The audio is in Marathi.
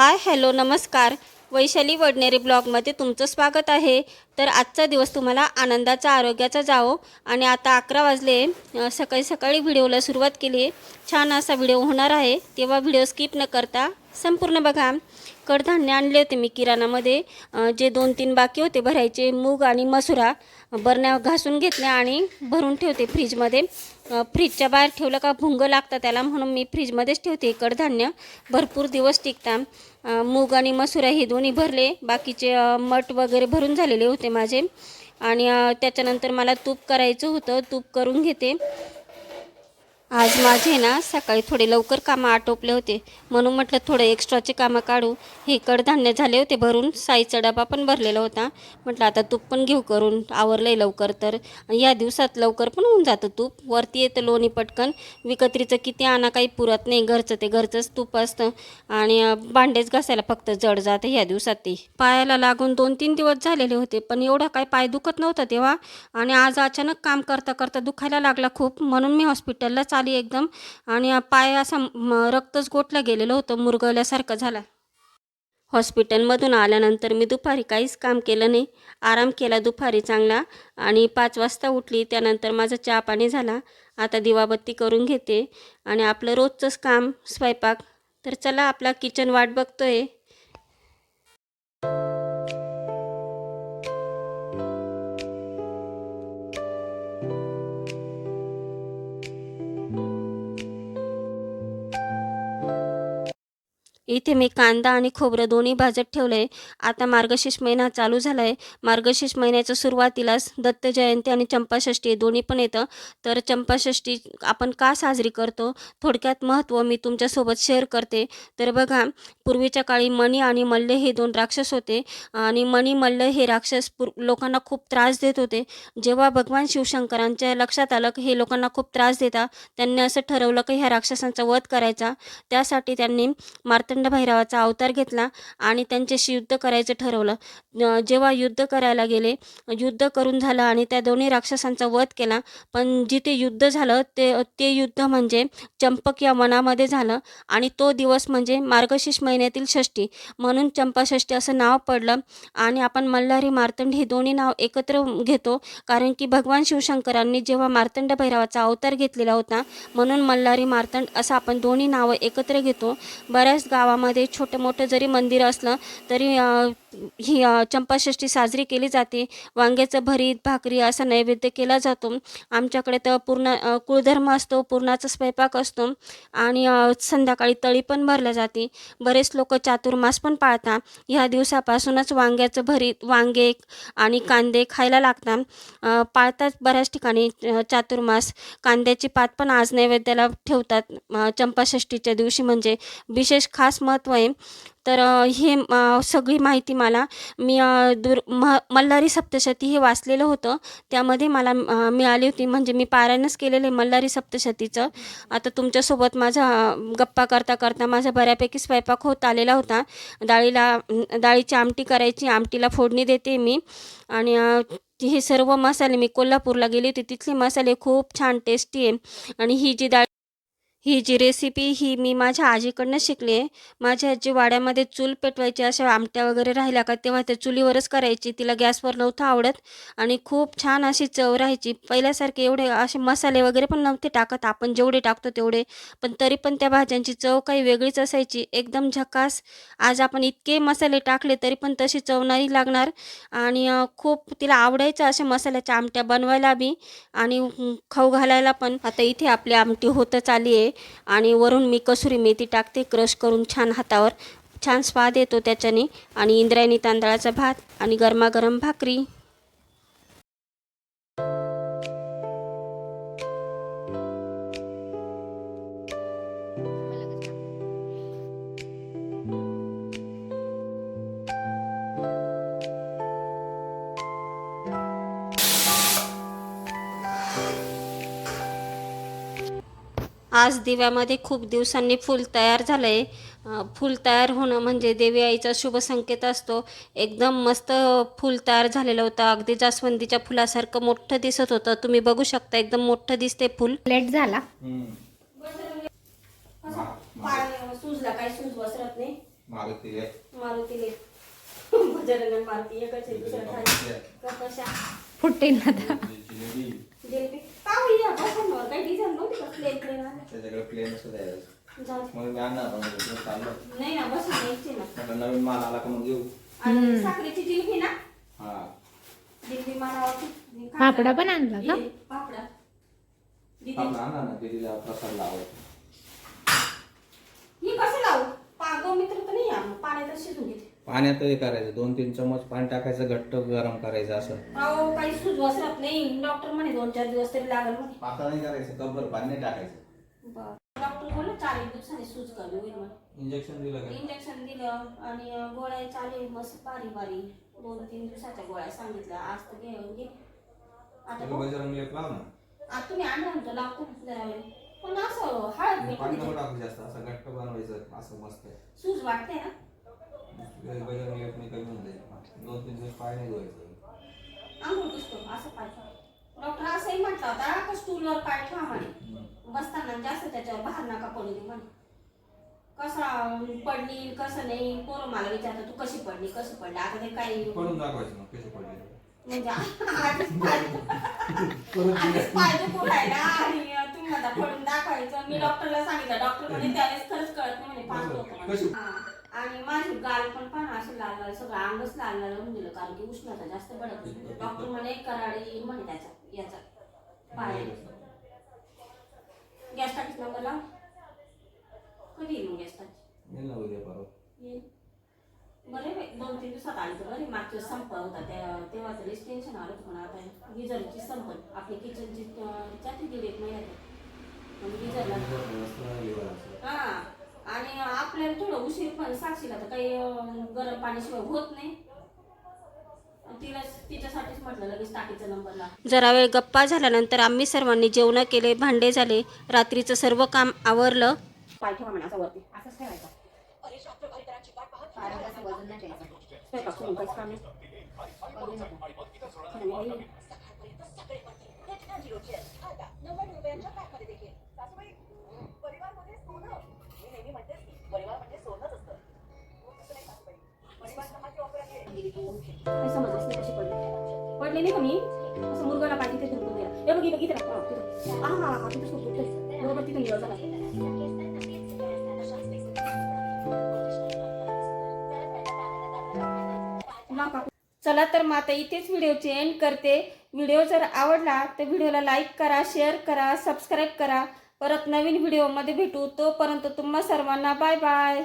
हाय हॅलो नमस्कार. वैशाली वडनेरे ब्लॉगमध्ये तुमचं स्वागत आहे. तर आजचा दिवस तुम्हाला आनंदाचा आरोग्याचा जावो. आणि आता अकरा वाजले. सकाळी सकाळी व्हिडिओला सुरुवात केली आहे. छान असा व्हिडिओ होणार आहे. तेव्हा व्हिडिओ स्किप न करता संपूर्ण बघा. कडधान्य आणले होते मी किराणामध्ये. जे दोन तीन बाकी होते भरायचे मूग आणि मसुरा बरण्या घासून घेतले आणि भरून ठेवते फ्रीजमध्ये. फ्रीजच्या बाहेर ठेवलं का भुंग लागतं त्याला म्हणून मी फ्रीजमध्येच ठेवते कडधान्य. भरपूर दिवस टिकतात मूग आणि मसुरा हे दोन्ही भरले. बाकीचे मठ वगैरे भरून झालेले होते माझे. आणि त्याच्यानंतर मला तूप करायचं होतं. तूप करून घेते. आज माझे ना सकाळी थोडे लवकर कामं आटोपले होते. म्हणून म्हटलं थोडे एक्स्ट्राचे कामं काढू. हे कडधान्य झाले होते भरून. साईचा डबा पण भरलेला होता. म्हटलं आता तूप पण घेऊ करून. आवरलंय लवकर तर. या दिवसात लवकर पण होऊन जातं तूप. वरती येतं लोणी पटकन. विकत्रीचं किती आणा काही पुरत नाही. घरचं ते घरचंच तूप असतं. आणि भांडेच घासायला फक्त जड जातं ह्या दिवसात ते. पायाला लागून दोन तीन दिवस झालेले होते. पण एवढा काय पाय दुखत नव्हता तेव्हा. आणि आज अचानक काम करता करता दुखायला लागला खूप. म्हणून मी हॉस्पिटललाच आली एकदम. आणि पाय असा म, रक्तच गोठलं गेलेलं होतं मुरगवल्यासारखं झाला. हॉस्पिटलमधून आल्यानंतर मी दुपारी काहीच काम केलं नाही. आराम केला दुपारी चांगला. आणि पाच वाजता उठली त्यानंतर माझा चहा पाणी झाला. आता दिवाबत्ती करून घेते. आणि आपलं रोजचंच काम स्वयंपाक. तर चला आपला किचन वाट बघतोय. इथे मी कांदा आणि खोबरं दोन्ही भाजत ठेवलं आहे आता मार्गशीर्ष महिना चालू झाला आहे मार्गशीर्ष महिन्याच्या सुरुवातीलाच दत्त जयंती आणि चंपाषष्ठी हे दोन्ही पण येतं. तर चंपाषष्ठी आपण का साजरी करतो? थोडक्यात महत्त्व मी तुमच्यासोबत शेअर करते. तर बघा पूर्वीच्या काळी मणी आणि मल्ल हे दोन राक्षस होते. आणि मणी मल्ल हे राक्षस पूर लोकांना खूप त्रास देत होते. जेव्हा भगवान शिवशंकरांच्या लक्षात आलं की हे लोकांना खूप त्रास देता त्यांनी असं ठरवलं की ह्या राक्षसांचा वध करायचा. त्यासाठी त्यांनी मार्तंड भैरवाचा अवतार घेतला आणि त्यांच्याशी युद्ध करायचं ठरवलं. जेव्हा युद्ध करायला गेले युद्ध करून झालं आणि त्या दोन्ही राक्षसांचा वध केला. पण जिथे युद्ध झालं ते ते युद्ध म्हणजे चंपक या वनामध्ये झालं आणि तो दिवस म्हणजे मार्गशीर्ष महिन्यातील षष्ठी. म्हणून चंपाषष्ठी असं नाव पडलं आणि आपण मल्हारी मार्तंड हे दोन्ही नाव एकत्र घेतो. कारण की भगवान शिवशंकरांनी जेव्हा मार्तंड भैरवाचा अवतार घेतलेला होता म्हणून मल्हारी मार्तंड असं आपण दोन्ही नावं एकत्र घेतो. बऱ्याच गावामध्ये छोटं मोठं जरी मंदिर असलं तरी ही चंपाषष्ठी साजरी केली जाते. वांग्याचं भरीत भाकरी असा नैवेद्य केला जातो. आमच्याकडे तर पूर्ण कुळधर्म असतो पूर्णाचा स्वयंपाक असतो आणि संध्याकाळी तळी पण भरल्या जाते. बरेच लोक चातुर्मास पण पाळतात. ह्या दिवसापासूनच वांग्याचं भरीत वांगे आणि कांदे खायला लागतात. पाळतात बऱ्याच ठिकाणी चातुर्मास. कांद्याची पात पण आज नैवेद्याला ठेवतात चंपाषष्ठीच्या दिवशी. म्हणजे विशेष खास महत्त्व आहे. तर हे सगळी माहिती मला मी दुर म मल्हारी सप्तशती हे वाचलेलं होतं. त्यामध्ये मला मिळाली होती. म्हणजे मी पारायणच केलेलं आहे मल्हारी सप्तशतीचं. आता तुमच्यासोबत माझा गप्पा करता करता माझा बऱ्यापैकी स्वयंपाक होत आलेला होता. डाळीला डाळीची आमटी करायची आमटीला फोडणी देते मी. आणि हे सर्व मसाले मी कोल्हापूरला गेली होती. तिथले मसाले खूप छान टेस्टी आहे. आणि ही जी डाळ ही जी रेसिपी ही मी माझ्या आजीकडनं शिकली आहे. माझ्या आजी वाड्यामध्ये चूल पेटवायची अशा आमट्या वगैरे राहिल्या का तेव्हा त्या चुलीवरच करायची. तिला गॅसवर नव्हतं आवडत आणि खूप छान अशी चव राहायची. पहिल्यासारखे एवढे असे मसाले वगैरे पण नव्हते टाकत. आपण जेवढे टाकतो तेवढे. पण तरी पण त्या भाज्यांची चव काही वेगळीच असायची. एकदम झकास. आज आपण इतके मसाले टाकले तरी पण तशी चव नाही लागणार. आणि खूप तिला आवडायचं अशा मसाल्याच्या आमट्या बनवायला बी आणि खाऊ घालायला पण. आता इथे आपली आमटी होतच आली आहे. आणि वरून मी कसुरी मेथी टाकते क्रश करून छान हातावर छान स्वाद येतो त्याच्याने. आणि इंद्रायणी तांदळाचा भात आणि गरमागरम भाकरी. आज दिव्यामध्ये खूप दिवसांनी फूल तयार झालं आहे फूल तयार होणं म्हणजे देवी आईचा शुभ संकेत असतो. एकदम मस्त फूल तयार झालेलं होतं. अगदी जास्वंदीच्या फुलासारखं मोठं दिसत होतं. तुम्ही बघू शकता एकदम मोठं दिसते फूल. लेट झाला. सुजला काय सूज बसरत नाही मारुती आहे. मारुतीले बजरंग मारुती एकच आहे दुसरं काय का कशा फुटेल जिलेबी या काही डिझाईन त्याच्याकडे प्लेन सुद्धा. मग मी आणणार पण चाललं नाही ना बसून नवीन माल आला का मग घेऊ. आणि साखरेची जिलेबी ना. हा. जिलेबी मालावरती. पापडा पण आणला का? आपण ना दिदीला प्रसाद लावायचा. ही कसं लावू? पागो मित्र तर नाही या पाण्यात शिजून घेते. पाण्यात हे करायचं. दोन तीन चमच पाणी टाकायचं घट्ट गरम करायचं असं. अहो काही राहत नाही. डॉक्टर म्हणे दोन चार दिवस तरी लागल म्हणे. पातळ नाही करायचं कब्बर पाणी नाही टाकायचं. बरं. डॉक्टर बोलले चार एक दिवसांनी सूज कमी होईल म्हणे. इंजेक्शन दिलं का? इंजेक्शन दिलं आणि गोळ्या चालू मस्त बारी बारी दोन तीन दिवसाच्या गोळ्या सांगितल्या. आज तर घेऊन घे. आता त्याला बघू. बजरंग लेप लाव ना. आता तुम्ही आणलं म्हणतो वेळ. पण असं हळद आणि पाणी नको मीठ टाकू जास्त असं घट्ट बनवायचं असं मस्त सूज वाटते ना? बजरंग लेप नाही कमी होऊन जाईल. दोन तीन दिवस पाय नाही धुवायचं आंघोळ पुसतो असं पाय. डॉक्टर असंही म्हटलं होता का स्टूलवर पाय ठेवा म्हणे. बसताना जास्त त्याच्यावर बाहेर नका पडू दे म्हणे. कसा पडली कसं नाही पोरं मला विचारतात तू कशी पडली कशी पडली? आता ते काही पडून दाखवायचं मग कसे पडले? म्हणजे आधीच पाय आधीच पाय दुखू राहिला आणि तुम्ही म्हणता पडून दाखवायचं. मी डॉक्टरला सांगितलं डॉक्टर म्हणे त्यावेळेस खरंच कळत नाही म्हणे पाहत म्हणे. हा. आणि माझी गाल पण पण असं लाल लाल सगळं अंगच लाल लाल होऊन गेलं. कारण की उष्णता जास्त पडत होती. डॉक्टर म्हणे कराडी येईल म्हणे त्याचा याचा. पाय गॅस टाकीच नंबर लाव. कधी येईल गॅस टाकी येईल ना उद्या परवा. येईल. बरे दोन तीन दिवसात आली तर बरे. मागच्या संप होता त्या तेव्हा तरी टेन्शन आलं होतं पण आता गिझरची संपल आपली किचनची जाते दीड एक महिन्यात मग गिझरला हा. आणि आपल्याला थोडं उशीर पण साक्षीला तर काही गरम पाण्याशिवाय होत नाही. जरा वेळ गप्पा झाल्यानंतर आम्ही सर्वांनी जेवण केले भांडे झाले रात्रीचं सर्व काम आवरलं. पाय ठेवा म्हणा वरती. असंच ठेवायचं. स्वयंपाक काही समजलंच नाही कशी पडली. पडली नाही का मी? असं मुलगाला पाठी तिथे धुतून गेला हे बघ इथं इथं हा, तिथं. हा हा हा तिथंच होतो इथंच. बरोबर तिथून गेलं झाला चला तर मग आता इथेच व्हिडिओचे एंड करते. व्हिडिओ जर आवडला तर व्हिडिओला लाईक करा शेअर करा सबस्क्राईब करा. परत नवीन व्हिडिओमध्ये भेटू. तोपर्यंत तुम्हा सर्वांना बाय बाय